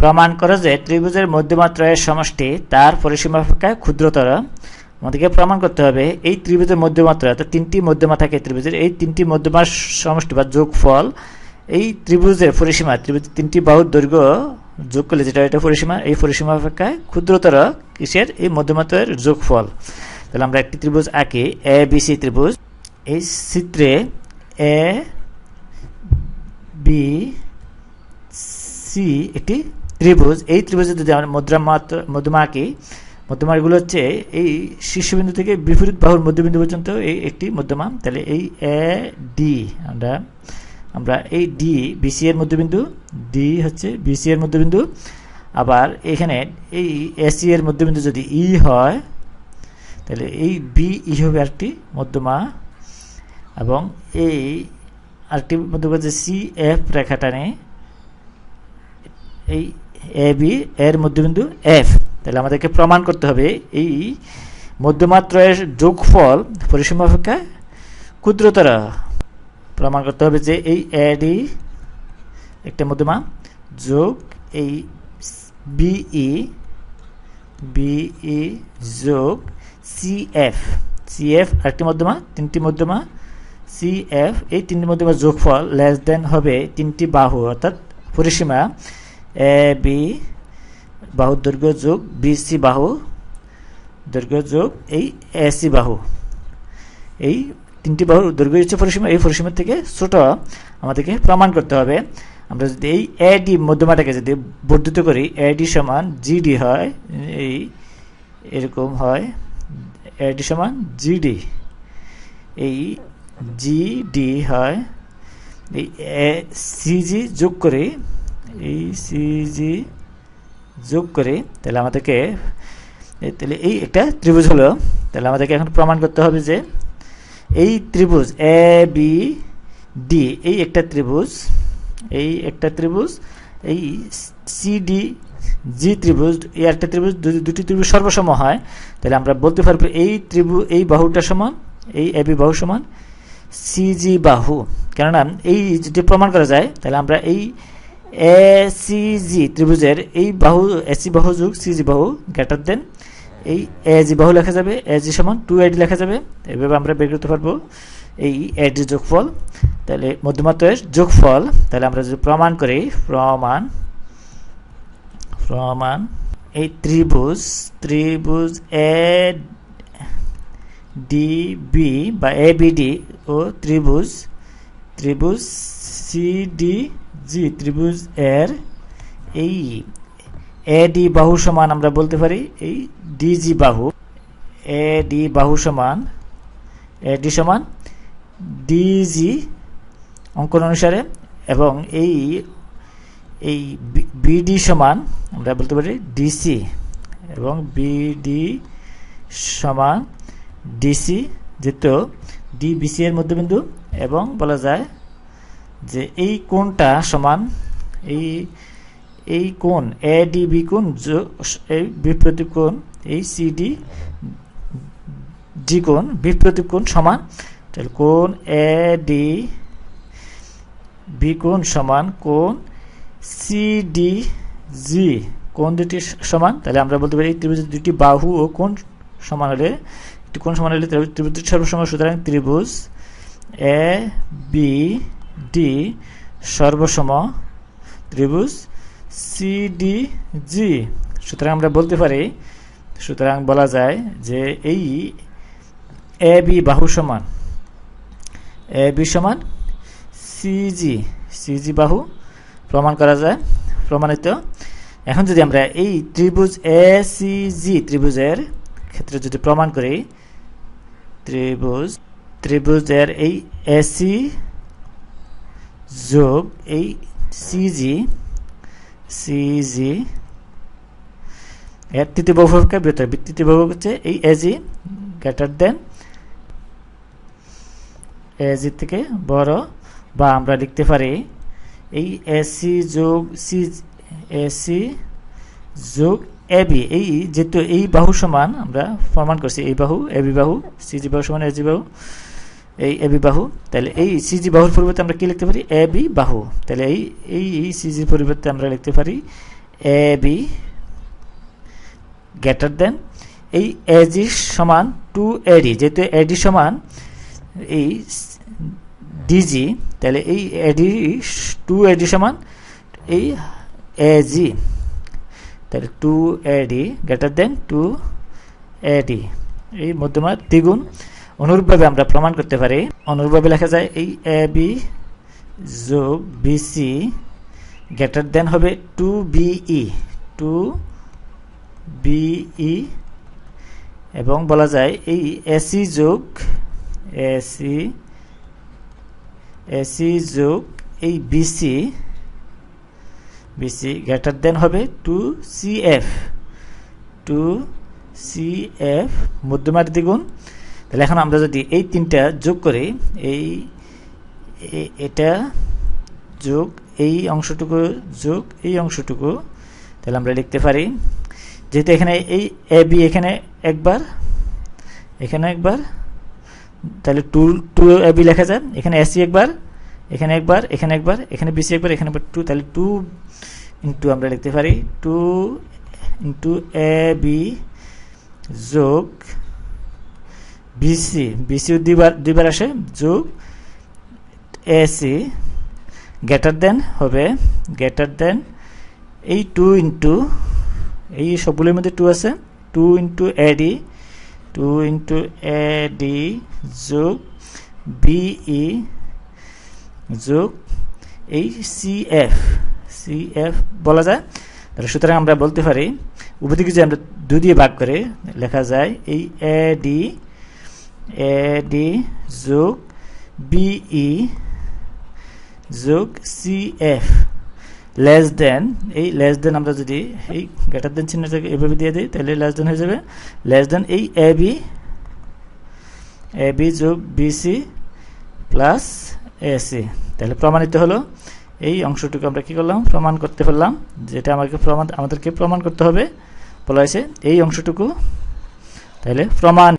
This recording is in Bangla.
প্রমাণ করো যে ত্রিভুজের মধ্যমাত্রায়ের সমষ্টি তার পরিসীমা অপেক্ষা ক্ষুদ্রতর। আমাদেরকে প্রমাণ করতে হবে, এই ত্রিভুজের মধ্যমাত্রা, অর্থাৎ তিনটি মধ্যমা থাকে ত্রিভুজের, এই তিনটি মধ্যমার সমষ্টি বা যোগফল, এই ত্রিভুজের পরিসীমা ত্রিভুজের তিনটি বাহুর দৈর্ঘ্য যোগ করলে যেটা এটা পরিসীমা, এই পরিসীমা অপেক্ষায় ক্ষুদ্রতর কিসের? এই মধ্যমাত্রার যোগফল। তাহলে আমরা একটি ত্রিভুজ আঁকি এ বি সি ত্রিভুজ। এই চিত্রে এ বি সি একটি ত্রিভুজ, এই ত্রিভুজে যদি আমরা মুদ্রা মাত্র, মধ্যমা আঁকি, মধ্যমাগুলো হচ্ছে এই শীর্ষবিন্দু থেকে বিপরীত বাহুর মধ্যবিন্দু পর্যন্ত এই একটি মধ্যমা। তাহলে এই এ ডি আমরা আমরা এই ডি বিসি এর মধ্যবিন্দু ডি হচ্ছে বিসি এর মধ্যবিন্দু। আবার এখানে এই এসি এর মধ্যবিন্দু যদি ই হয়, তাহলে এই বি ই হবে আরেকটি মধ্যমা। এবং এই আরেকটি মধ্যমা যে সি এফ রেখাটা নেই এই এ বি এর মধ্যবিন্দু এফ তাহলে আমাদেরকে প্রমাণ করতে হবে এই মধ্যমাত্রায়ের যোগফল, পরিসীমা অপেক্ষা ক্ষুদ্রতর। প্রমাণ করতে হবে যে এই এডি একটা মধ্যমা যোগ এই বিই বিই যোগ সিএফ সিএফ আরেকটি মধ্যমা, তিনটি মধ্যমা সিএফ এই তিনটি মধ্যমা যোগফল লেস দেন হবে তিনটি বাহু, অর্থাৎ পরিসীমা। এ বি বাহু, দৈর্ঘ্য, যোগ বিসি বাহু, দৈর্ঘ্য, যোগ, এই এসি বাহু। এই তিনটি বাহুর দৈর্ঘ্য হচ্ছে পরিসীমা। এই পরিসীমার থেকে ছোট আমাদেরকে প্রমাণ করতে হবে। আমরা যদি এই এডি মধ্যমাটাকে যদি বর্ধিত করি এডি সমান জিডি হয়, এই এরকম হয় এডি সমান জিডি এই জিডি হয়, এই সিজি যোগ করে এই সিজি যোগ করে, তাহলে আমাদেরকে তাহলে এই একটা ত্রিভুজ হলো, তাহলে আমাদেরকে এখন প্রমাণ করতে হবে যে এই ত্রিভুজ এ বি ডি এই একটা ত্রিভুজ, এই একটা ত্রিভুজ, এই সিডি জি ত্রিভুজ, এই একটা ত্রিভুজ দুটি ত্রিভুজ সর্বসম হয়। তাহলে আমরা বলতে পারব এই ত্রিভুজ এই বাহুটা সমান, এই এ বি বাহু সমান সিজি বাহু। কেননা এই যদি প্রমাণ করা যায়, তাহলে আমরা এই এ সিজি ত্রিভুজের এই বাহু এসি বাহু যুগ সিজি বাহু গ্রেটার দেন। এই এ জি বাহু লেখা যাবে এ জি সমান টু এডি লেখা যাবে। এভাবে আমরা বের করতে পারব। এই এডি যোগফল। তাহলে মধ্যমাত্রের যোগফল, তাহলে আমরা যদি প্রমাণ করি, প্রমাণ প্রমাণ। এই ত্রিভুজ ত্রিভুজ এ ডি বি বা এ বিডি ও ত্রিভুজ ত্রিভুজ সিডি জি, ত্রিভুজ এর এই এ ডি বাহু সমান আমরা বলতে পারি, এই ডিজি বাহু, এ ডি বাহু সমান, এ ডি সমান ডিজি অঙ্কন অনুসারে এবং এই এই বিডি সমান আমরা বলতে পারি ডিসি এবং বিডি সমান ডিসি যেহেতু ডিবিসি এর মধ্যবিন্দু এবং বলা যায় যে এই কোণটা সমান, এই এই কোণ এ ডি বি কোণ এই বিপ্রতি কোণ, এই সি ডি ডি কোণ, বিপ্রতি কোণ সমান, তাহলে কোণ এ ডি বি কোণ সমান কোণ সিডি জি কোণ দুটি সমান, তাহলে আমরা বলতে পারি এই ত্রিভুজের দুটি বাহু ও কোণ সমান হলে কোণ সমান হলে ত্রিভুজ সর্বসমান সুতরাং ত্রিভুজ এ বি ডি সর্বসম ত্রিভুজ সিডি জি সুতরাং আমরা বলতে পারি, সুতরাং বলা যায় যে এই এ বি বাহু সমান। এ বি সমান সিজি সিজি বাহু, প্রমাণ করা যায়, প্রমাণিত। এখন যদি আমরা এই ত্রিভুজ এ সি জি ত্রিভুজের ক্ষেত্রে যদি প্রমাণ করি, ত্রিভুজ, ত্রিভুজের এই এসি যোগ এই সিজি সিজি এর তৃতীয় বহুভুজকে বৃত্ত তৃতীয় বহুভুজ হচ্ছে, এই এজি গ্রেটার দেন এজি থেকে বড়, বা আমরা লিখতে পারি, এই এসি যোগ সি এসি যোগ এবি এই যেহেতু এই বাহু সমান, আমরা প্রমাণ করছি, এই বাহু এবি বাহু সিজি বাহু সমান এজি বাহু এই এবি বাহু, তাহলে এই সিজি বাহুর পরিবর্তে আমরা কি লিখতে পারি? এ বি বাহু। তাহলে এই এই এই সিজির পরিবর্তে আমরা লিখতে পারি এ বি গ্রেটার দেন এই এজি সমান টু এডি যেহেতু এডি সমান এই ডিজি তাহলে এই এডি টু এডি সমান এই এজি তাহলে two AD greater than two AD এই মধ্যমার দ্বিগুণ অনুরূপভাবে আমরা প্রমাণ করতে পারি। অনুরূপভাবে লেখা যায়, এই এ বি যোগ বিসি গ্রেটার দেন হবে টু বিই টু বিই এবং বলা যায়, এই এসি যোগ এসি এসি যোগ, এই বিসি বিসি গ্রেটার দেন হবে two C F two C F মধ্যমার দ্বিগুণ। তাহলে এখন আমরা যদি এই তিনটা যোগ করি, এই এটা যোগ এই অংশটুকু যোগ এই অংশটুকু, তাহলে আমরা লিখতে পারি, যেহেতু এখানে এই এ, বি এখানে একবার এখানে একবার, তাহলে টু টু এ, বি লেখা যায়, এখানে এসি একবার, এখানে একবার এখানে একবার, এখানে বিসি একবার, এখানে একবার টু, তাহলে টু ইন্টু আমরা লিখতে পারি, টু ইন্টু এ, বি যোগ বিসি বিসি দুইবার দুইবার আসে, যোগ এসি গ্রেটার দেন হবে গ্রেটার দেন এই টু ইন্টু এই সবগুলোর মধ্যে টু আছে two into AD two into AD যোগ বিই যোগ এই সি এফ সি এফ বলা যায়। তাহলে সুতরাং আমরা বলতে পারি উভয়দিকে যে আমরা দুই দিয়ে ভাগ করে লেখা যায়, এই এ ডি এ ডি যোগ বিই যোগ সি এফ লেস দেন এই লেস দেন আমরা যদি, এই গ্রেটার দেন চিহ্নটাকে এভাবে দিয়ে দিই, তাহলে লেস দেন হয়ে যাবে। লেস দেন এই এ বি এ বি যোগ বিসি প্লাস এসি তাহলে প্রমাণিত হলো, এই অংশটুকু আমরা কি করলাম, প্রমাণ করতে পারলাম, যেটা আমাকে প্রমাণ, আমাদেরকে প্রমাণ করতে হবে। বলা হয়েছে, এই অংশটুকু, তাহলে প্রমাণ